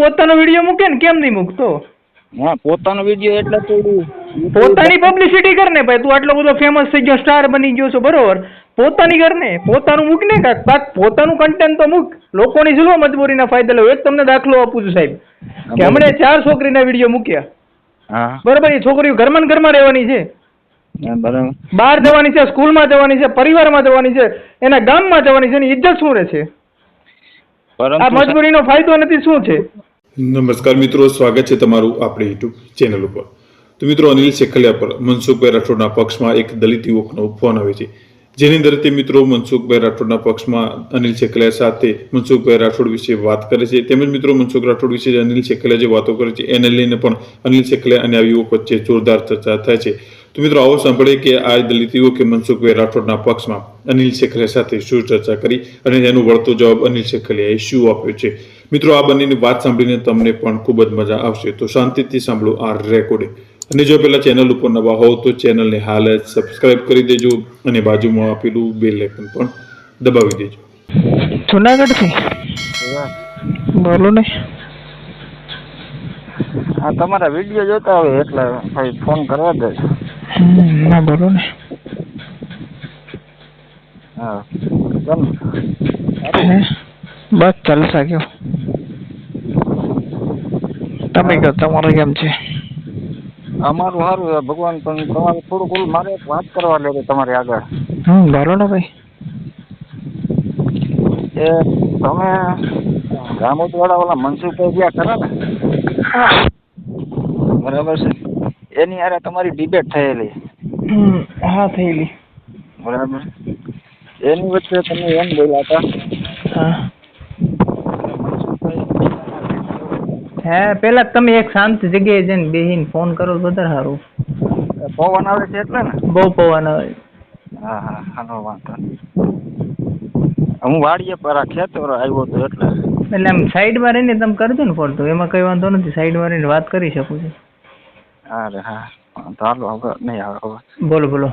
પોતાનો વીડિયો મૂકે ને કેમ નહીં મૂકતો? હા પોતાનો વીડિયો એટલે થોડું પોતાની પબ્લિસિટી કર ને ભાઈ તું આટલો બધો ફેમસ થઈ ગયો સ્ટાર બની ગયો છો બરોબર? પોતાની કર ને પોતાનું મૂક ને કાંઈક બાક પોતાનું કન્ટેન્ટ તો મૂક. લોકોની શું મજબૂરીના ફાયદા લેવો એક તમને દાખલો આપું છું સાહેબ. કે હમણાં ચાર છોકરીના વીડિયો મૂક્યા. બરોબર એ છોકરીઓ ઘરમાં ઘરમાં રહેવાની છે. બહાર જવાની છે સ્કૂલમાં જવાની છે પરિવારમાં જવાની છે એના ગામમાં જવાની છે એની ઇજ્જત શું રહે છે? આ મજબૂરીનો ફાયદો નથી શું છે? નમસ્કાર મિત્રો સ્વાગત છે તમારું આપણી યુટ્યુબ ચેનલ ઉપર. તો મિત્રો અનિલ શેખલિયા પર મનસુખભાઈ રાઠોડના પક્ષમાં એક દલિત યુવકનો ફોન આવે છે. જેની અંદર તે મિત્રો મનસુખભાઈ રાઠોડના પક્ષમાં અનિલ શેખલિયા સાથે મનસુખભાઈ રાઠોડ વિશે વાત કરે છે. તેમજ મિત્રો મનસુખ રાઠોડ વિશે અનિલ શેખલિયા જે વાતો કરે છે, એને લઈને પણ અનિલ શેખલિયા અને આ યુવક વચ્ચે જોરદાર ચર્ચા થાય છે. તો મિત્રો આવો સાંભળીએ કે આ દલિત યુવકે મનસુખભાઈ રાઠોડના પક્ષમાં અનિલ શેખલિયા સાથે શું ચર્ચા કરી અને એનો વળતો જવાબ અનિલ શેખલિયાએ શું આપ્યો છે? મિત્રો આ બંનેની વાત સાંભળીને તમને પણ ખૂબ જ મજા આવશે. તો શાંતિથી સાંભળો આ રેકોર્ડિંગ. અને જો પેલા ચેનલ ઉપર નવા હોવ તો ચેનલને હાલ જ સબસ્ક્રાઇબ કરી દેજો અને બાજુમાં આપેલું બેલ આઇકન પણ દબાવી દેજો. જુનાગઢથી? બોલો ને. હા તમારા વીડિયો જોતા હોય એટલે ભાઈ ફોન કરવા દે. ના બોલો ને. હા બસ ચાલશે કેવું તમે કહો તમારે કેમ છે? અમારું સારું છે ભગવાન પણ તમારે થોડુંક ઓલું મારે એક વાત કરવા લે તમારી આગળ. હમ બોલો ને ભાઈ. એ તમે રામોદવાડા ઓલા મનસુખભાઈ ગયા ખરા ને? બરાબર છે. એની હારે તમારી ડિબેટ થયેલી. હા થયેલી. બરાબર. એની વચ્ચે તમે એમ બોલ્યા હતા. હા પેલા તમે એક શાંત જગ્યાએ જઈને બેહીને ફોન કરો તો વધારે સારું. પવન આવે છે એટલે ને? બહુ પવન આવે. હા હા હાલો વાંધો. હું વાડીએ પર ખેતર આવ્યો હતો એટલે એટલે આમ સાઈડમાં રહીને તમે કરજો ને ફોન તો એમાં કઈ વાંધો નથી સાઈડમાં રહીને વાત કરી શકું છું. અરે હા વાંધો હાલો હવે નહીં આવે હવે. બોલો બોલો.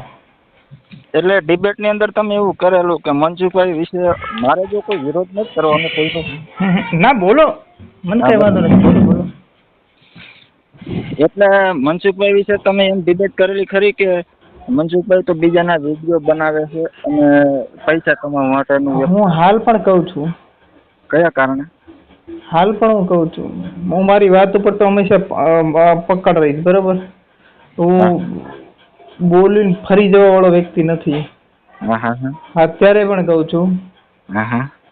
એટલે ડિબેટની અંદર તમે એવું કરેલું કે મંજુભાઈ વિશે મારે જો કોઈ વિરોધ નથી કરવાનો કોઈ ના બોલો. મને કઈ વાંધો નથી એટલે મનસુખભાઈ વિશે તમે એમ ડિબેટ કરેલી ખરી કે મનસુખભાઈ તો બીજાના વીડિયો બનાવે છે અને પૈસા કમાવા માટેનું હું હાલ પણ કહું છું. કયા કારણે? હાલ પણ હું કહું છું. હું મારી વાત ઉપર તો હંમેશા પકડ રહીશ બરોબર? હું બોલીને ફરી જવા વાળો વ્યક્તિ નથી. અત્યારે પણ કહું છું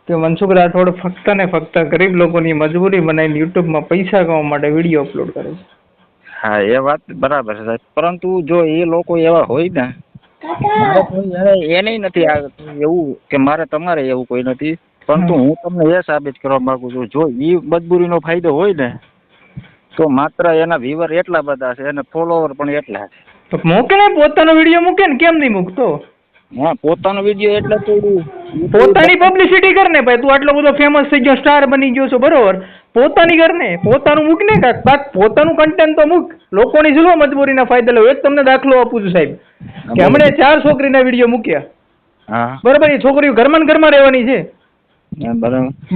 કે મનસુખ રાઠોડ ફક્ત ને ફક્ત ગરીબ લોકોની મજબૂરી બનાવીને યુટ્યુબમાં પૈસા કમાવા માટે વીડિયો અપલોડ કરે છે. હા એ વાત બરાબર છે. સાહેબ પરંતુ જો એ લોકો એવા હોય ને મારે કોઈ એને- નથી એવું કે મારે તમારે એવું કોઈ નથી. પરંતુ હું તમને એ સાબિત કરવા માંગુ છું જો એ મજબૂરીનો ફાયદો હોય ને તો માત્ર એના વ્યુઅર એટલા બધા છે અને ફોલોવર પણ એટલા છે. તો મૂકે ને પોતાનો વીડિયો મૂકે ને કેમ નહીં મૂકતો? હા પોતાનો વીડિયો એટલે તો પોતાની પબ્લિસિટી કર ને ભાઈ તું આટલો બધો ફેમસ થઈ ગયો સ્ટાર બની ગયો છો બરોબર? પોતાની ઘરને ને પોતાનું મૂક ને કાંઈક પોતાનું કન્ટેન્ટ તો મૂક. લોકોની શું મજબૂરીના ફાયદા લો. એક તમને દાખલો આપું છું સાહેબ. કે હમણાં ચાર છોકરીના વીડિયો મૂક્યા. બરોબર એ છોકરીઓ ઘરમાં ને ઘરમાં રહેવાની છે.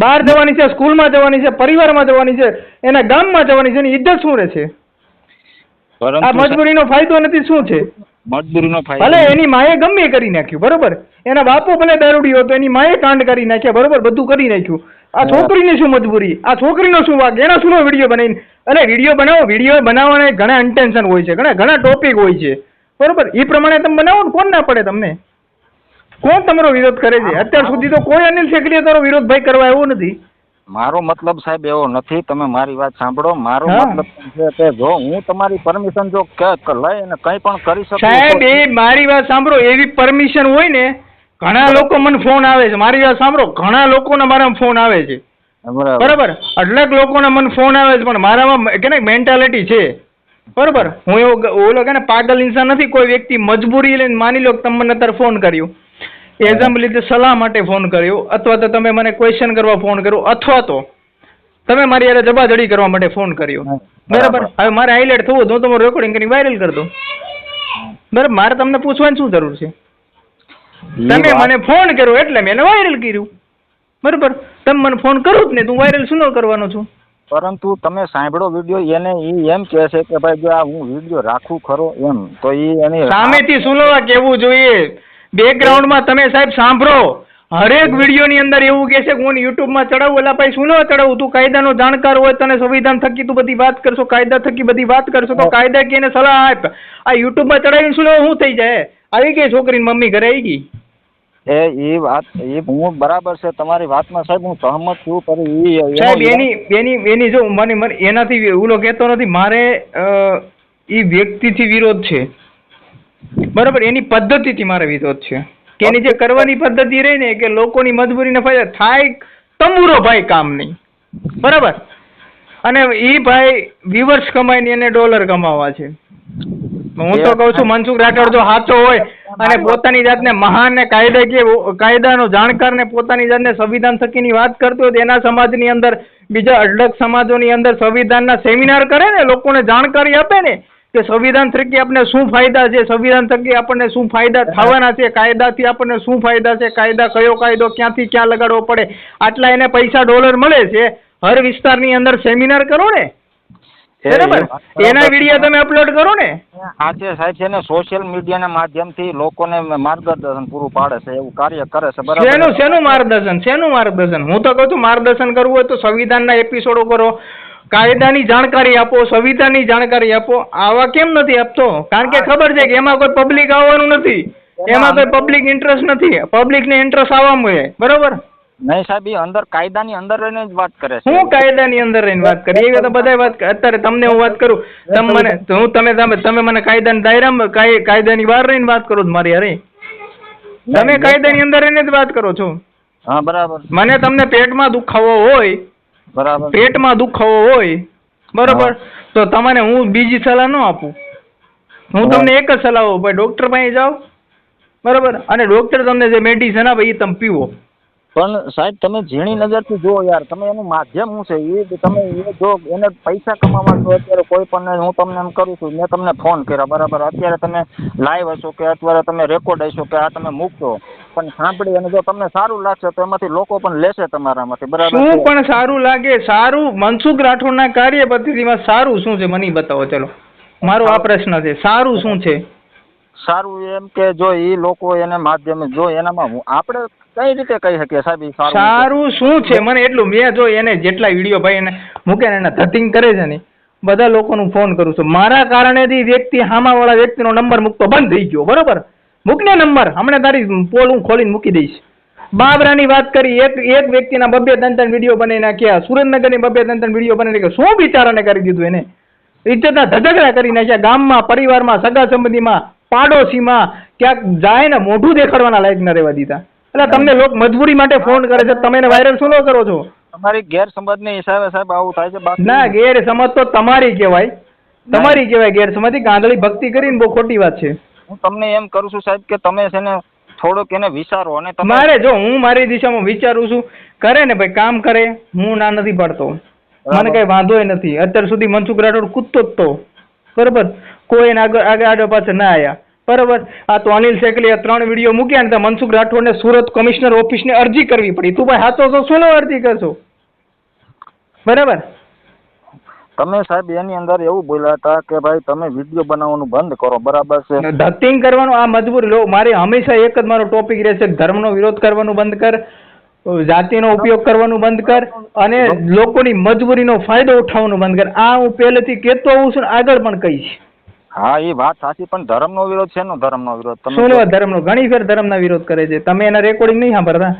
બહાર જવાની છે સ્કૂલમાં જવાની છે પરિવારમાં જવાની છે એના ગામમાં જવાની છે એની ઇજ્જત શું રહે છે? આ મજબૂરીનો ફાયદો નથી શું છે? મજબૂરીનો ભલે એની માએ ગમે કરી નાખ્યું બરોબર? એના બાપો ભલે દારૂડી હતો એની માએ કાંડ કરી નાખ્યા બરોબર? બધું કરી નાખ્યું. આ છોકરીની શું મજબૂરી? આ છોકરીનો શું વાગ એના શું વીડિયો બનાવીને? અરે વીડિયો બનાવો વીડિયો બનાવવાના ઘણા ઇન્ટેન્શન હોય છે ઘણા ઘણા ટોપિક હોય છે. બરોબર? એ પ્રમાણે તમે બનાવો ને કોણ ના પડે તમને? કોણ તમારો વિરોધ કરે છે? અત્યાર સુધી તો કોઈ અનિલ શેખડીએ તારો વિરોધ ભાઈ કરવા એવો નથી. મારો મતલબ સાહેબ એવો નથી તમે મારી વાત સાંભળો. મારો મતલબ છે કે જો હું તમારી પરમિશન જો લઈ અને કંઈ પણ કરી શકું સાહેબ એ મારી વાત સાંભળો. એવી પરમિશન હોય ને ઘણા લોકો મને ફોન આવે છે. મારી વાત સાંભળો. ઘણા લોકોના મારા ફોન આવે છે. બરાબર. અઢળક લોકોના મને ફોન આવે છે પણ મારામાં કે ને મેન્ટાલિટી છે. બરાબર? હું એવો ઓલો કે ને પાગલ ઇન્સાન નથી. કોઈ વ્યક્તિ મજબૂરી લઈને માની લો કે તમને અત્યારે ફોન કર્યો. એક્ઝામ્પલ લીધે સલાહ માટે ફોન કર્યો. અથવા તો તમે મને ક્વેશ્ચન કરવા ફોન કર્યો. અથવા તો તમે મારી યારે જબાજડી કરવા માટે ફોન કર્યો. બરાબર. હવે મારે હાઇલાઇટ થવું હું તમારું રેકોર્ડિંગ કરી વાયરલ કરી દઉં. બરાબર? મારે તમને પૂછવાની શું જરૂર છે? તમે મને ફોન કર્યો એટલે મેં એને વાયરલ કર્યું. બરોબર? તમે મને ફોન કરો જ ને તું વાયરલ શું કરવાનો છું? પરંતુ તમે સાંભળો વીડિયો એને એ એમ કહે છે કે ભાઈ જો આ હું વીડિયો રાખું ખરો એમ તો એ એની સામેથી સુનવા કેવું જોઈએ? બેકગ્રાઉન્ડમાં તમે સાહેબ સાંભળો. હરેક વિડીયોની અંદર એવું કહે છે કે હું યુટ્યુબમાં ચડાવું એટલે ભાઈ સુનવા ચડાવું? તું કાયદાનો જાણકાર હોય તને સંવિધાન થકી તું બધી વાત કરશો કાયદા થકી બધી વાત કરશો તો કાયદા કે સલાહ આપ. આ યુટ્યુબમાં ચડાવીને શું થઈ જાય? આવી ગઈ છોકરીની મમ્મી ઘરે આવી ગઈ? એ એ વાત એ હું બરાબર છે તમારી વાતમાં સાહેબ હું સહમત છું પર એ સાહેબ એની એની એની જો મને મને એનાથી ઓલો કહેતો નથી મારે એ વ્યક્તિથી વિરોધ છે. બરાબર એની પદ્ધતિથી મારે વિરોધ છે. કે એની જે કરવાની પદ્ધતિ રહી ને કે લોકોની મજબૂરીને ફાયદા થાય તંબુરો ભાઈ કામ નહીં. બરાબર? અને એ ભાઈ વિવર્સ કમાઈને એને ડોલર કમાવા છે. હું તો કહું છું મનસુખ રાઠોડ જો સાચો હોય અને પોતાની જાતને મહાન ને કાયદાકીય કાયદાનો જાણકાર ને પોતાની જાતને સંવિધાન થકીની વાત કરતો હોય તો એના સમાજની અંદર બીજા અઢળક સમાજોની અંદર સંવિધાનના સેમિનાર કરે ને લોકોને જાણકારી આપે ને કે સંવિધાન થકી આપણને શું ફાયદા છે સંવિધાન થકી આપણને શું ફાયદા થવાના છે કાયદાથી આપણને શું ફાયદા છે કાયદા કયો કાયદો ક્યાંથી ક્યાં લગાડવો પડે આટલા એને પૈસા ડોલર મળે છે હર વિસ્તારની અંદર સેમિનાર કરો ને. બરાબર. એના વીડિયો તમે અપલોડ કરો ને. હા છે સાહેબ છે ને સોશિયલ મીડિયાના માધ્યમથી લોકોને માર્ગદર્શન પૂરું પાડે છે એવું કાર્ય કરે છે બરાબર શેનું શેનું માર્ગદર્શન? શેનું માર્ગદર્શન? હું તો કહું છું માર્ગદર્શન કરવું હોય તો સંવિધાનના એપિસોડો કરો કાયદાની જાણકારી આપો સંવિધાનની જાણકારી આપો. આવા કેમ નથી આપતો? કારણ કે ખબર છે કે એમાં કોઈ પબ્લિક આવવાનું નથી. એમાં કોઈ પબ્લિક ઇન્ટરેસ્ટ નથી. પબ્લિકને ઇન્ટરેસ્ટ આવવા મળે. બરોબર? નહીં સાહેબ એ અંદર કાયદાની અંદર રહીને જ વાત કરે છે. હું કાયદાની અંદર રહીને વાત કરી? એવી તો બધાય વાત અત્યારે તમને હું વાત કરું. તમે મને હું તમે તમે તમે મને કાયદાની દાયરામાં કાયદાની બહાર રહીને વાત કરો છો મારી હારે તમે કાયદાની અંદર રહીને જ વાત કરો છો. હા બરાબર. મને તમને પેટમાં દુખાવો હોય બરાબર. પેટમાં દુખાવો હોય બરોબર? તો તમને હું બીજી સલાહ ન આપું. હું તમને એક જ સલાહ આપું ભાઈ ડોક્ટર પાસે જાઓ. બરોબર? અને ડોક્ટર તમને જે મેડિસિન આપે એ તમે પીવો. પણ સાહેબ તમે ઝીણી નજરથી જુઓ યાર. તમે એનું માધ્યમ શું છે? એ તમે એ જો એને પૈસા કમાવા છો અત્યારે કોઈ પણ હું તમને એમ કરું છું મેં તમને ફોન કર્યો બરાબર? અત્યારે તમે લાઈવ હશો કે અત્યારે તમે રેકોર્ડ હશો કે આ તમે મૂકશો પણ સાંભળી અને જો તમને સારું લાગશે તો એમાંથી લોકો પણ લેશે તમારામાંથી બરાબર શું પણ સારું લાગે? સારું મનસુખ રાઠોડના કાર્ય પદ્ધતિમાં સારું શું છે? મને બતાવો ચલો. મારો આ પ્રશ્ન છે સારું શું છે? સારું એમ કે જો એ લોકો એને માધ્યમે જો એનામાં આપણે કઈ રીતે કહી શકીએ સાહેબ સારું શું છે? મને એટલું મેં જો એને જેટલા વીડિયો ભાઈ એને મૂકે ને એના ધટિંગ કરે છે ને, બધા લોકોનું ફોન કરું છું. મારા કારણેથી વ્યક્તિ હામાવાળા વ્યક્તિનો નંબર મૂકતો બંધ થઈ ગયો, બરોબર? મૂકને નંબર હમણાં તારી પોલ હું ખોલીને મૂકી દઈશ. બાબરાની વાત કરી, એક એક વ્યક્તિના બબ્બે ત્રણ ત્રણ વીડિયો બનાવી નાખ્યા, સુરેન્દ્રનગરની બબ્બે ત્રણ ત્રણ વીડિયો બનાવી નાખ્યા. શું બિચારાને કરી દીધું એને? ઇજ્જતના ધધકડા કરી નાખ્યા ગામમાં, પરિવારમાં, સગા સંબંધીમાં. પાડોશીમાં ક્યાંક જાય ને મોઢું દેખાડવાના લાયક ન રહેવા દીધા. એટલે તમને લોક મજબૂરી માટે ફોન કરે છે તમે વાયરલ શું કરો છો? તમારી ગેરસમજને હિસાબે સાહેબ આવું થાય છે ના ગેરસમજ તો તમારી કહેવાય. તમારી કહેવાય ગેરસમજ. ગાંધળી ભક્તિ કરીને બહુ ખોટી વાત છે. હું તમને એમ કરું છું સાહેબ કે તમે છે ને થોડોક એને વિચારો અને તમે મારે જો હું મારી દિશામાં વિચારું છું. કરે ને ભાઈ કામ કરે. હું ના નથી પાડતો. મને કઈ વાંધો નથી. અત્યાર સુધી મનસુખ રાઠોડ કૂદતો જ તો. બરોબર? કોઈ આગળ પાછળ ના આવ્યા બરાબર? આ તો અનિલ શેકલીએ ત્રણ વીડિયો મૂક્યા ને મનસુખ રાઠોડને સુરત કમિશનર ઓફિસને અરજી કરવી પડી. તું ભાઈ હાથો તો શું અરજી કરશો? બરાબર? તમે સાહેબ એની અંદર એવું બોલ્યા હતા કે ભાઈ તમે વીડિયો બનાવવાનું બંધ કરો. બરાબર છે? ધતિંગ કરવાનું આ મજબૂર લો મારે હંમેશા એક જ મારો ટોપિક રહેશે. ધર્મનો વિરોધ કરવાનું બંધ કર જાતિનો ઉપયોગ કરવાનું બંધ કર અને લોકોની મજબૂરીનો ફાયદો ઉઠાવવાનું બંધ કર. આ હું પહેલેથી કહેતો આવું છું આગળ પણ કહીશ. હા એ વાત સાચી પણ ધર્મનો વિરોધ છે ધર્મનો વિરોધ? તમે શું ધર્મ ધર્મનો? ઘણી ફેર ધર્મના વિરોધ કરે છે. તમે એના રેકોર્ડિંગ નહીં સાંભળતા?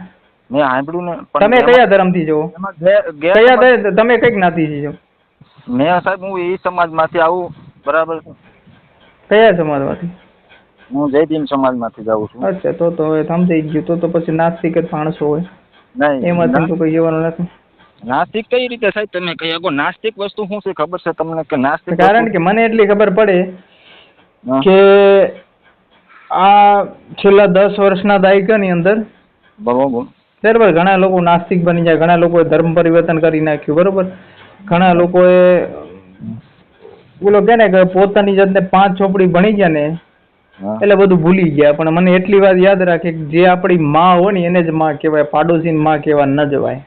મેં સાંભળ્યું ને તમે કયા ધર્મથી થી એમાં કયા તમે કંઈક જ્ઞાતિથી છો મેં સાહેબ હું એ સમાજમાંથી આવું બરાબર કયા કયા સમાજમાંથી? હું જય ભીમ સમાજમાંથી જાઉં છું. અચ્છા તો તો હવે સમજાઈ ગયું. તો તો પછી નાસ્તિક જ માણસો હોય. નહીં એમાંથી તો કોઈ જવાનું નથી. નાસ્તિક કઈ રીતે સાહેબ તમે કહી શકો નાસ્તિક વસ્તુ શું છે ખબર છે તમને કે નાસ્તિક કારણ કે મને એટલી ખબર પડે કે આ છેલ્લા દસ વર્ષના દાયકાની અંદર બરોબર. બરાબર ઘણા લોકો નાસ્તિક બની જાય ઘણા લોકોએ ધર્મ પરિવર્તન કરી નાખ્યું બરોબર? ઘણા લોકોએ બોલો કે ને કે પોતાની જાતને પાંચ ચોપડી ભણી ગયા ને એટલે બધું ભૂલી ગયા. પણ મને એટલી વાત યાદ રાખે કે જે આપણી માં હોય ને એને જ માં કહેવાય પાડોશી માં કહેવા ન જવાય.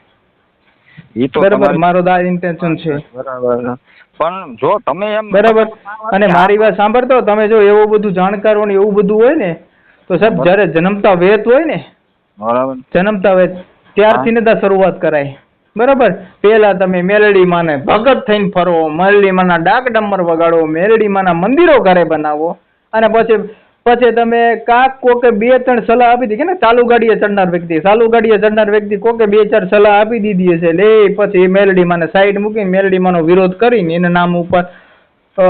ઈ તો બરાબર મારો આ ઇન્ટેન્શન છે. બરાબર. પણ જો તમે એમ બરાબર. અને મારી વાત સાંભળતો તમે જો એવું બધું જાણકારો ને એવું બધું હોય ને તો સાહેબ જ્યારે જન્મતા વેત હોય ને બરાબર. જન્મતા વેત ત્યારથી ને શરૂઆત કરાય. બરાબર? પેલા તમે મેલડી માને ભગત થઈને ફરો મેલડી માના ડાક ડમર વગાડો મેલડી માના મંદિરો ઘરે બનાવો અને પછી પછી તમે કાક કોકે બે ત્રણ સલાહ આપી દીધી ને ચાલુ ગાડીએ ચડનાર વ્યક્તિ, ચાલુ ગાડીએ ચડનાર વ્યક્તિ કોકે બે ચાર સલાહ આપી દીધી હશે. લે, પછી મેલડી માને સાઈડ મૂકીને મેલડી માનો વિરોધ કરીને એના નામ ઉપર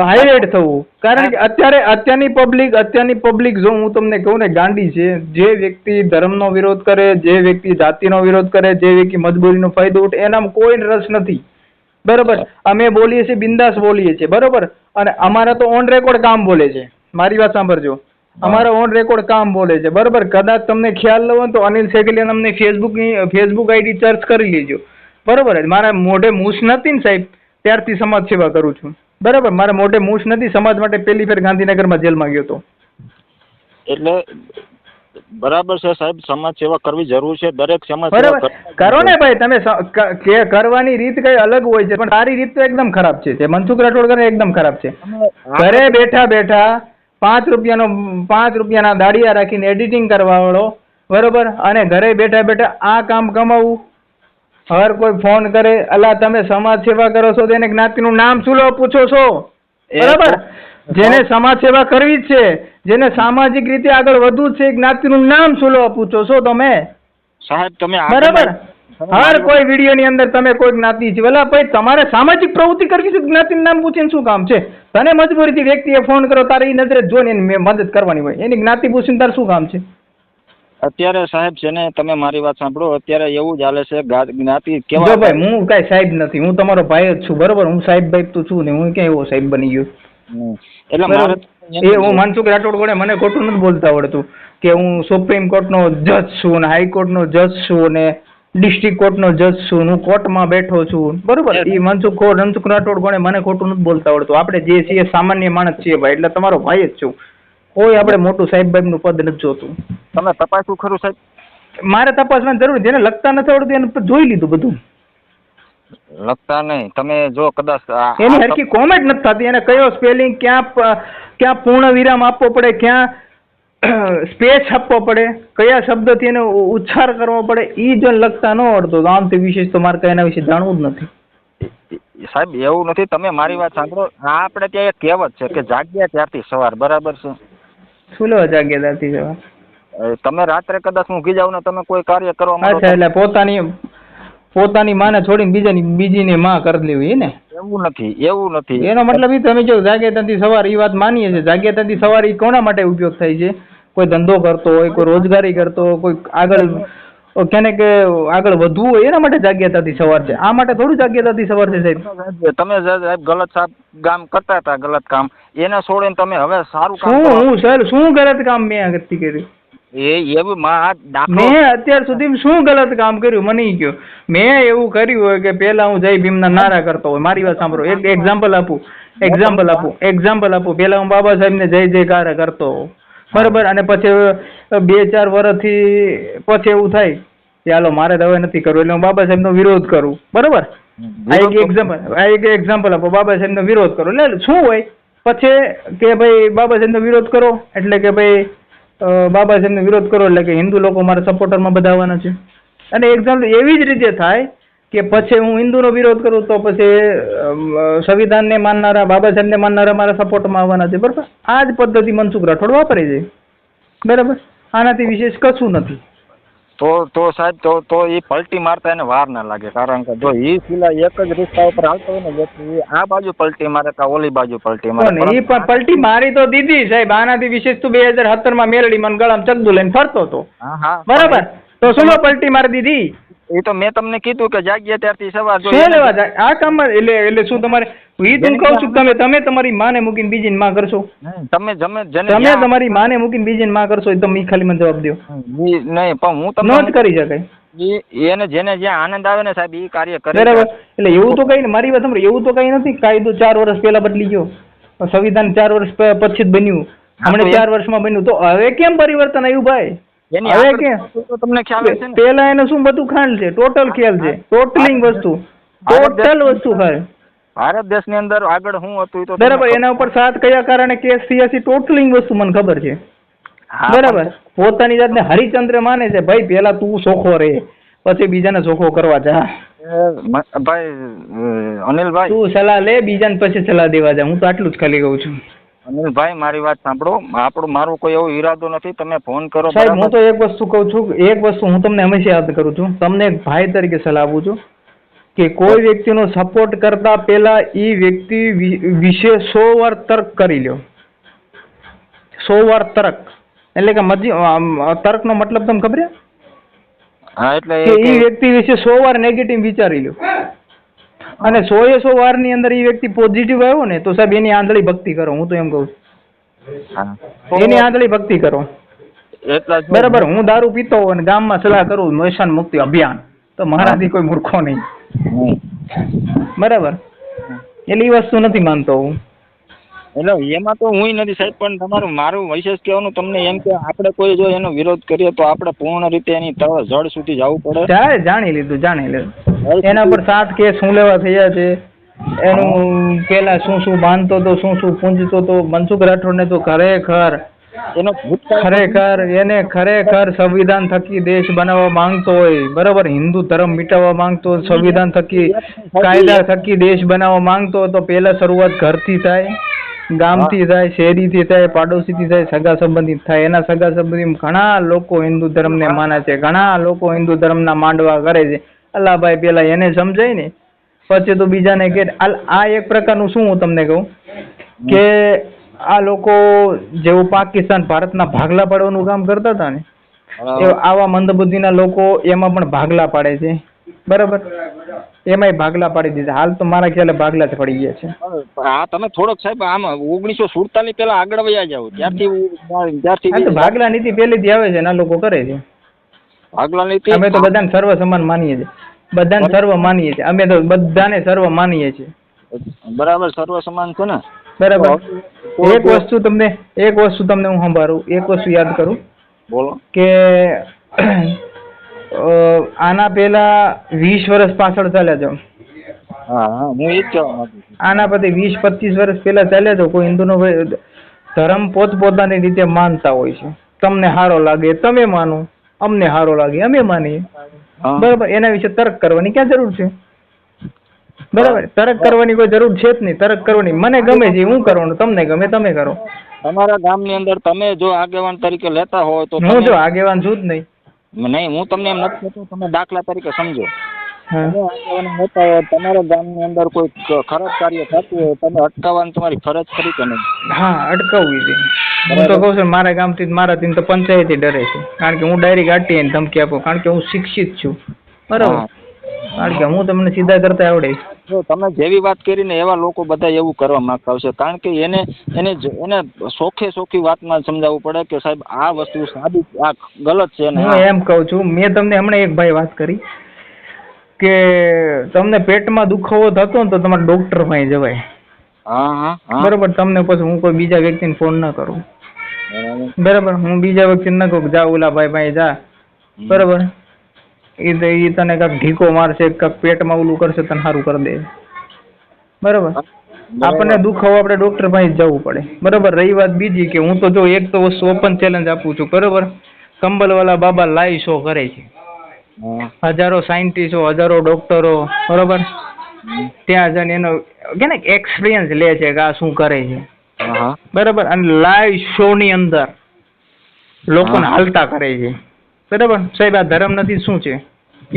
હાઇલાઇટ થવું. કારણ કે અત્યારે, અત્યારની પબ્લિક અત્યારની પબ્લિક જો હું તમને કહું ને, ગાંડી છે. જે વ્યક્તિ ધર્મનો વિરોધ કરે, જે વ્યક્તિ જાતિનો વિરોધ કરે, જે વ્યક્તિ મજબૂરીનો ફાયદો ઉઠે, એનામાં કોઈ રસ નથી. બરોબર? અમે બોલીએ છીએ, બિંદાસ બોલીએ છીએ. બરોબર? અને અમારા તો ઓન રેકોર્ડ કામ બોલે છે. મારી વાત સાંભળજો. અમારા ઓન રેકોર્ડ કામ બોલે છે. બરોબર? કદાચ તમને ખ્યાલ ન હોય તો અનિલ સેગલિયા અમને ફેસબુકની ફેસબુક આઈડી સર્ચ કરી લેજો. બરોબર? મારા મોઢે મૂછ નથી ને સાહેબ. ત્યારથી સમાજ સેવા કરું છું. બરાબર? મારા મોઢે મૂછ નથી. સમાજ માટે પહેલી ફેર ગાંધીનગરમાં જેલમાં ગયો હતો. એટલે બરાબર છે સાહેબ સમાજ સેવા કરવી જરૂર છે. દરેક સમાજ બરાબર. કરો ને ભાઈ તમે કે કરવાની રીત કઈ અલગ હોય છે પણ તારી રીત તો એકદમ ખરાબ છે. મનસુખ રાઠોડ કરે એકદમ ખરાબ છે. ઘરે બેઠા બેઠા પાંચ રૂપિયાનો પાંચ રૂપિયાના દાડિયા રાખીને એડિટિંગ કરવાવાળો બરોબર? અને ઘરે બેઠા બેઠા આ કામ કમાવું. હર કોઈ ફોન કરે અલા તમે સમાજ સેવા કરો છો તેને જ્ઞાતિનું નામ શું લો પૂછો છો? બરાબર? જેને સમાજ સેવા કરવી જ છે જેને સામાજિક રીતે આગળ વધવું છે જ્ઞાતિનું નામ શું લો પૂછો છો તમે? સાહેબ તમે બરાબર? હર કોઈ વીડિયો ની અંદર તમે કોઈ જ્ઞાતિ છે. ભલા ભાઈ તમારે સામાજિક પ્રવૃત્તિ કરવી છે જ્ઞાતિ નામ પૂછીને શું કામ છે? તને મજબૂરીથી વ્યક્તિએ ફોન કરો તારે એ નજરે જોઈને એની મેં મદદ કરવાની હોય. એની જ્ઞાતિ પૂછીને તારે શું કામ છે? અત્યારે સાહેબ છે ને તમે મારી વાત સાંભળો અત્યારે એવું ચાલે છે જ્ઞાતિ કેવા ભાઈ હું કઈ સાહેબ નથી. હું તમારો ભાઈ જ છું બરોબર? હું સાહેબ ભાઈ તો છું ને હું ક્યાં એવો સાહેબ બની ગયો? એટલે મારે એ હું માનસુખ રાઠોડ કોને મને ખોટું નથી બોલતા આવડતું કે હું સુપ્રીમ કોર્ટનો જજ છું ને હાઈકોર્ટનો જજ છું ને ડિસ્ટ્રિક્ટ કોર્ટનો જજ છું હું કોર્ટમાં બેઠો છું. બરોબર? એ મનસુખ મનસુખ રાઠોડ કોને મને ખોટું નથી બોલતા આવડતું. આપણે જે છીએ સામાન્ય માણસ છીએ ભાઈ એટલે તમારો ભાઈ જ છું. કોઈ આપણે મોટું સાહેબ બાઈબનું પદ નથી જોતું. તમે તપાસવું ખરું સાહેબ? મારે તપાસવાની જરૂર જેને લખતા નથી આવડતું એને જોઈ લીધું બધું. લખતા નહીં. તમે જો કદાચ એની હરકી કોમેન્ટ નથી થતી. એને કયો સ્પેલિંગ ક્યાં ક્યાં પૂર્ણ વિરામ આપવો પડે ક્યાં સ્પેસ આપવો પડે કયા શબ્દથી એનો ઉ- ઉચ્ચાર કરવો પડે એ જો લખતા ન આવડતો. તો આમથી વિશેષ તો મારે એના વિશે જાણવું જ નથી. સાહેબ એવું નથી. તમે મારી વાત સાંભળો. આ આપણે ત્યાં એક કહેવત છે કે જાગ્યા ત્યારથી સવાર. બરાબર છે? શું લેવા જાગ્યા ત્યારથી સવાર? તમે રાત્રે કદાચ ઊંઘી જાવ ને તમે કોઈ કાર્ય કરવા માંગો અચ્છા એટલે પોતાની પોતાની માને છોડીને બીજાની બીજીને માં કરી લેવી ને? એવું નથી એવું નથી. એનો મતલબ એ તમે જો જાગ્યાતાથી સવાર એ વાત માનીએ છીએ. જાગ્યાતાથી સવાર એ કોના માટે ઉપયોગ થાય છે? કોઈ ધંધો કરતો હોય કોઈ રોજગારી કરતો હોય કોઈ આગળ કેને કે આગળ વધવું હોય એના માટે જાગ્યતાથી સવાર છે. આ માટે થોડું જાગ્યતાથી સવાર છે સાહેબ. તમે સાહેબ ગલત સાહેબ કામ કરતા હતા ગલત કામ એને છોડીને તમે હવે સારું કામ શું હું સર શું ગલત કામ મેં આગળથી કર્યું? એ એવું મેં અત્યાર સુધી શું ગલત કામ કર્યું? મને કયો. મેં એવું કર્યું હોય કે પેલા હું જય ભીમના નારા કરતો હોય. મારી વાત સાંભળો. એક એક્ઝામ્પલ આપું. એક્ઝામ્પલ આપું. એક્ઝામ્પલ આપું. પેલા હું બાબા સાહેબને જય જયકાર કરતો. હોઉં. બરાબર અને પછી બે ચાર વર્ષથી પછી એવું થાય કે હાલો મારે તો હવે નથી કરવું એટલે હું બાબા સાહેબનો વિરોધ કરું. બરાબર? આ એક એક્ઝામ્પલ આ એક એક્ઝામ્પલ આપો બાબા સાહેબનો વિરોધ કરો. એટલે શું હોય? પછી કે ભાઈ બાબા સાહેબનો વિરોધ કરો એટલે કે ભાઈ બાબા સાહેબનો વિરોધ કરો એટલે કે હિન્દુ લોકો મારા સપોર્ટરમાં બધા આવવાના છે. અને એક્ઝામ્પલ એવી જ રીતે થાય કે પછી હું હિન્દુનો વિરોધ કરું તો પછી સંવિધાનને માનનારા બાબા સાહેબને માનનારા મારા સપોર્ટમાં આવવાના છે. બરાબર? આ જ પદ્ધતિ મનસુખ રાઠોડ વાપરે છે. બરાબર? આનાથી વિશેષ કશું નથી. તો તો સાહેબ તો તો એ પલટી મારતા એને વાર ના લાગે. કારણ કે જો એ સિલા એક જ રસ્તા ઉપર હાલતો હોય ને વ્યક્તિ આ બાજુ પલટી મારે કે ઓલી બાજુ પલટી મારે. એ પણ પલટી મારી તો દીધી સાહેબ. આનાથી વિશેષ તો બે હજાર સત્તરમાં મેલડી મને ગળામાં ચંદુ લઈને ફરતો હતો બરાબર? તો શું પલટી મારી દીધી? એ તો મેં તમને કીધું કે જાગ્યા ત્યારથી સવાર જો શું લેવા જાય આ કામ એટલે એટલે શું તમારે? ઈ તો કહું છું તમે તમે તમારી માને મૂકીને બીજીને માં કરશો. તમે જમે જેને તમે તમારી માને મૂકીને બીજીને માં કરશો એ તમે ખાલી મને જવાબ દો નહીં પણ હું તમને જ કરી શકાય. એને જેને જ્યાં આનંદ આવે ને સાહેબ એ કાર્ય કરે બરાબર. એટલે એવું તો કઈ મારી વાત સાંભળો એવું તો કઈ નથી કાયદો ચાર વર્ષ પહેલા બદલી ગયો. સંવિધાન ચાર વર્ષ પછી જ બન્યું. હમણાં ચાર વર્ષમાં બન્યું. તો હવે કેમ પરિવર્તન આવ્યું ભાઈ? હવે કે તમને ખ્યાલ હશે પેલા એને શું બધું ખાંડ છે? ટોટલ ખ્યાલ છે. ટોટલિંગ વસ્તુ. ટોટલ વસ્તુ ખાય. ભારત દેશની અંદર આગળ હું હતું તો બરાબર એના ઉપર સાત કયા કારણે કેસ છે? ટોટલિંગ વસ્તુ મને ખબર છે. બરાબર. પોતાની જાતને હરિચંદ્ર માને છે. ભાઈ પેલા તું સોખો રે પછી બીજાને ચોખ્ખો કરવા જા. ભાઈ અનિલભાઈ? તું સલાહ લે બીજાને પછી સલાહ દેવા જા. હું તો આટલું જ ખાલી કહું છું. અનિલભાઈ મારી વાત સાંભળો. આપણો મારો કોઈ એવો ઈરાદો નથી. તમે ફોન કરો સાહેબ હું તો એક વસ્તુ કહું છું એક વસ્તુ હું તમને હંમેશા યાદ કરું છું. તમને એક ભાઈ તરીકે સલાહ આપું છું કે કોઈ વ્યક્તિનો સપોર્ટ કરતા પહેલા એ વ્યક્તિ વિશે સો વાર તર્ક કરી લ્યો. સો વાર તર્ક. એટલે કે મજી તર્ક તર્કનો મતલબ તમને ખબર હા એટલે એ વ્યક્તિ વિશે સો વાર નેગેટિવ વિચારી લ્યો. અને સો એ સો વારની અંદર એ વ્યક્તિ પોઝિટિવ આવ્યો ને તો સાહેબ એની આંધળી ભક્તિ કરો હું તો એમ કહું એની આંધળી ભક્તિ કરો. બરાબર હું દારૂ પીતો અને ગામમાં સલાહ કરું મહેસાન મુક્તિ અભિયાન. તો મારાથી કોઈ મૂર્ખો નહીં. બરાબર. એટલે એ વસ્તુ નથી માનતો હું. એટલે એમાં તો હું નથી સાહેબ પણ તમારું મારું વિશેષ કહેવાનું તમને એમ કે આપણે કોઈ જો એનો વિરોધ કરીએ તો આપણે પૂર્ણ રીતે એની તળ જળ સુધી જવું પડે. જાણી લીધું જાણી લીધું. એના પર સાત કેસ શું લેવા થયા છે. એનું પેલા શું શું બાંધતો તો શું શું પૂંજતો તો મનસુખ રાઠોડને તો ખરેખર એનો ખરેખર એને ખરેખર સંવિધાન થકી દેશ બનાવવા માંગતો હોય બરોબર? હિન્દુ ધર્મ મિટાવવા માંગતો હોય, સંવિધાન થકી કાયદા થકી દેશ બનાવવા માંગતો હોય તો પહેલા શરૂઆત ઘરથી થાય ગામથી થાય શેરીથી થાય પાડોશીથી થાય સગા સંબંધિત થાય. એના સગા સંબંધી ઘણા લોકો હિન્દુ ધર્મને માને છે ઘણા લોકો હિન્દુ ધર્મના માંડવા કરે છે. અલ્લાભાઈ પેલા એને સમજાય ને પછી તો બીજાને કે આ એક પ્રકારનું શું હું તમને કહું? કે આ લોકો જેવું પાકિસ્તાન ભારતના ભાગલા પાડવાનું કામ કરતા હતા ને આવા મંદબુદ્ધિના લોકો એમાં પણ ભાગલા પાડે છે. બરાબર? એમાંય ભાગલા પાડી દીધા. હાલ તો મારા ખ્યાલે ભાગલા જ પડી ગયા છે. હા તમે થોડોક સાહેબ આમ ઓગણીસો સુડતાલીસ પેલા આગળ વયા જાવ ત્યારથી ત્યારથી ભાગલા નીતિ પહેલેથી આવે છે ને લોકો કરે છે. ભાગલા નીતિ અમે તો બધાને સર્વ સમાન માનીએ છીએ. બધાને સર્વ માનીએ છીએ. અમે તો બધાને સર્વ માનીએ છીએ. બરાબર સર્વ સમાન છે ને? બરાબર. એક વસ્તુ તમને એક વસ્તુ તમને હું સંભાળું. એક વસ્તુ યાદ કરું. બોલો. કે આના પહેલા વીસ વર્ષ પાછળ ચાલ્યા જાઓ. આના પછી વીસ પચીસ વર્ષ પહેલા ચાલ્યા જાઓ. કોઈ હિન્દુનો ધર્મ પોતપોતાની રીતે માનતા હોય છે. તમને સારો લાગે તમે માનો. અમને સારો લાગે અમે માનીએ. બરાબર એના વિશે તર્ક કરવાની ક્યાં જરૂર છે? બરાબર તર્ક કરવાની કોઈ જરૂર છે જ નહીં તર્ક કરવાની. મને ગમે છે હું કરવાનું તમને ગમે તમે કરો. તમારા ગામની અંદર તમે જો આગેવાન તરીકે લેતા હો તો હું જો આગેવાન છું જ નહીં. નહીં હું તમને એમ નથી કહેતો તમે દાખલા તરીકે સમજો. તમારા ગામની અંદર કોઈ ખરાબ કાર્ય થતું હોય તમે અટકાવવાની તમારી ફરજ ખરી કે નહીં? હા અટકાવવી છે હું તો કહું છું મારા ગામથી મારાથી તો પંચાયતી ડરે છે. કારણ કે હું ડાયરેક્ટ આટી એને ધમકી આપું કારણ કે હું શિક્ષિત છું. બરાબર. કારણ કે હું તમને સીધા કરતા આવડે જો તમે જેવી વાત કરીને એવા લોકો બધા એવું કરવા માંગતા હશે કારણ કે એને એને એને સોખે સોખી વાતમાં સમજાવવું પડે કે સાહેબ આ વસ્તુ સાબિત આ ગલત છે ને હું એમ કહું છું મેં તમને હમણાં એક ભાઈ વાત કરી કે તમને પેટમાં દુખાવો થતો ને તો તમારે ડોક્ટર પાસે જવાય બરાબર તમને પછી હું કોઈ બીજા વ્યક્તિને ફોન ના કરું. બરાબર. હું બીજા વખતે ન કહું જા ઓલા ભાઈ ભાઈ જા. બરાબર. એ એ તને કાંઈક ઢીકો મારશે કાંઈક પેટમાં ઓલું કરશે તને સારું કરી દે. બરાબર. આપણને દુખાવો આપણે ડોક્ટર પાસે જવું પડે. બરાબર રહી વાત બીજી કે હું તો જો એક તો વસ્તુ ઓપન ચેલેન્જ આપું છું બરાબર? કંબલવાલા બાબા લાઈવ શો કરે છે. હજારો સાયન્ટિસ્ટો હજારો ડોક્ટરો બરોબર? ત્યાં જઈને એનો કે ને એક્સપિરિયન્સ લે છે કે આ શું કરે છે. બરાબર? અને લાઈવ શો ની અંદર. લોકોને. હાલતા કરે છે. બરાબર? સાહેબ આ ધર્મ નથી શું છે?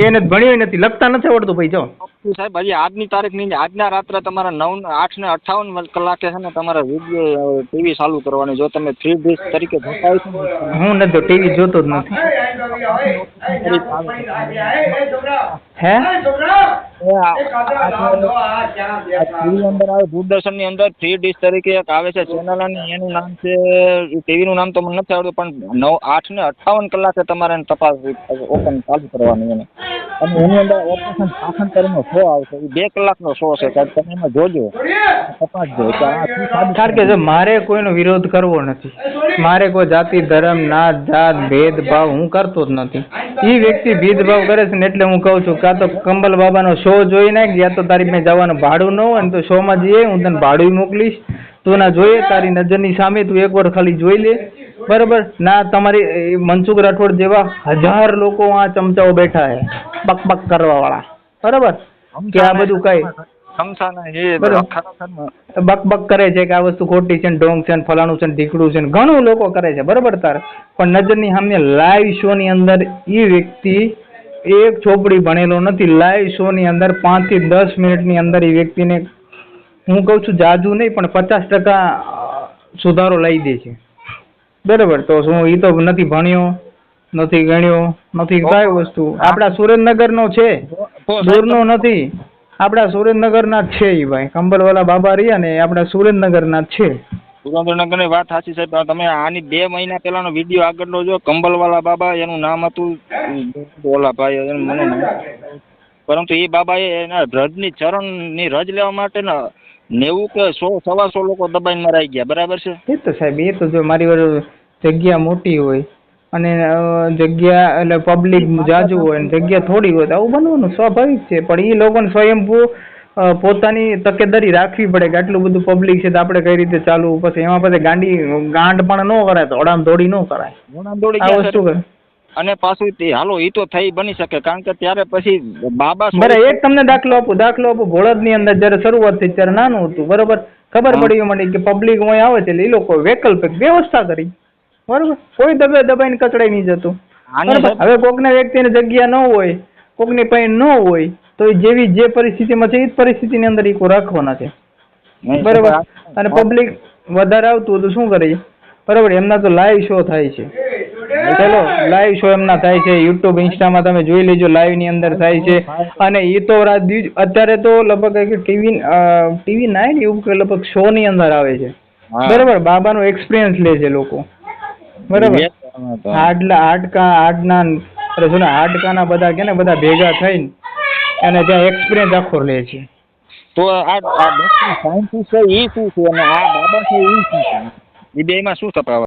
એને ભણ્યો નથી લખતા નથી આવડતું ભાઈ જો. તો સાહેબ હજી આજની તારીખની આજના રાત્રે તમારે નવ આઠ ને અઠ્ઠાવન કલાકે છે ને તમારે વીડિયો ટીવી ચાલુ કરવાની જો તમે થ્રી ડીશ તરીકે જોતા હોય હું નથી ટીવી જોતો જ નથી. હે? અંદર આવે દૂરદર્શનની અંદર થ્રી ડીશ તરીકે એક આવે છે ચેનલ અને એનું નામ છે ટીવીનું નામ તો મને નથી આવડતું પણ નવ આઠ ને અઠ્ઠાવન કલાકે તમારે તપાસ ઓપન ચાલુ કરવાની એને. અને એની અંદર ઓપરેશન કરીને શો આવશે. એ બે કલાકનો શો છે સાહેબ તમે એમાં જોજો. તપાસજો કારણ કે જો મારે કોઈનો વિરોધ કરવો નથી મારે કોઈ જાતિ ધર્મ નાત જાત ભેદભાવ હું કરતો જ નથી. એ વ્યક્તિ ભેદભાવ કરે છે ને એટલે હું કહું છું કાં તો કંબલ બાબાનો શો જોઈ નાખ યા તો તારી મેં જવાનું ભાડું ન હોય ને તો શોમાં જઈએ હું તને ભાડું મોકલીશ. તું ના જોઈએ તારી નજરની સામે તું એકવાર ખાલી જોઈ લે. બરાબર? ના તમારી મનસુખ રાઠોડ જેવા હજાર લોકો આ ચમચાઓ બેઠા છે બક બક કરવા વાળા બરાબર? કે આ બધું કઈ એ બક બક કરે છે કે આ વસ્તુ ખોટી છે ને ઢોંગ છે ને ફલાણું છે ને ઢીકડું છે ને ઘણું લોકો કરે છે. બરોબર તાર? પણ નજરની સામે લાઈવ શો ની અંદર એ વ્યક્તિ એક ચોપડી ભણેલો નથી. લાઈવ શો ની અંદર પાંચથી દસ મિનિટની અંદર એ વ્યક્તિને હું કહું છું જાજુ નહીં પણ પચાસ ટકા સુધારો લઈ દે છે. બરાબર? તો શું એ તો નથી ભણ્યો નથી ગણ્યો નથી કઈ વસ્તુ? આપણા સુરેન્દ્રનગર નો છે દૂરનો નથી. આપણા સુરેન્દ્રનગરના જ છે એ ભાઈ. કંબલવાલા બાબા રહ્યા ને આપણા સુરેન્દ્રનગરના જ છે. સુરેન્દ્રનગરની વાત સાચી સાહેબ. તમે આની બે મહિના પહેલાનો વીડિયો આગળનો જો કંબલવાલા બાબા એનું નામ હતું ઓલા ભાઈ એનું મને પરંતુ એ બાબાએ એના રજની ચરણની રજ લેવા માટે નેવું કે સો સવા સો લોકો દબાઈને મરાઈ ગયા. બરાબર છે? એ તો સાહેબ એ તો જો મારી વાર જગ્યા મોટી હોય. અને જગ્યા એટલે પબ્લિક જાજુ હોય ને જગ્યા થોડી હોય તો આવું બનવાનું સ્વાભાવિક છે. પણ એ લોકોને સ્વયંભૂ પોતાની તકેદારી રાખવી પડે કે આટલું બધું પબ્લિક છે તો આપણે કઈ રીતે ચાલવું? પછી એમાં પછી ગાંડી ગાંડ પણ ન કરાય તો ઓડામ દોડી ન કરાય. દોડી આ વસ્તુ કરે? અને પાછું તે હાલો એ તો થઈ બની શકે કારણ કે ત્યારે પછી બાબા બરાબર એક તમને દાખલો આપું દાખલો આપું. ભોળદની અંદર જયારે શરૂઆત થઈ ત્યારે નાનું હતું બરોબર? ખબર. પડી મને કે પબ્લિક અહીં આવે છે એટલે એ લોકો વૈકલ્પિક વ્યવસ્થા કરી. બરોબર? કોઈ દબે દબાઈને કચડાઈ નહીં જતું. હવે કોકના વ્યક્તિને જગ્યા ન હોય કોકની પાસે ન હોય તો એ જેવી જે પરિસ્થિતિમાં છે એ જ પરિસ્થિતિની અંદર ઈકો રાખવાના છે. બરોબર? અને પબ્લિક વધારે આવતું તો શું કરે? બરોબર એમના તો લાઈવ શો થાય છે. ચલો લાઈવ શો એમના થાય છે યુટ્યુબ ઇન્સ્ટામાં તમે જોઈ લેજો લાઈવની અંદર થાય છે. અને એ તો રાત દિવસ અત્યારે તો લગભગ ટીવી ટીવી નાઇન એવું કે લગભગ શો ની અંદર આવે છે. બરોબર? બાબાનો એક્સપિરિયન્સ લે છે લોકો. બરોબર. આડલા આડકા આડના એટલે શું હાડકાના બધા કે ને બધા ભેગા થઈને અને ત્યાં એક્સપિરિયન્સ આખો લે છે. તો આ આ ડોક્ટર સાયન્ટિસ્ટ છે એ શું છે? અને આ બાબા છે એ શું છે? એ બેમાં શું તફાવત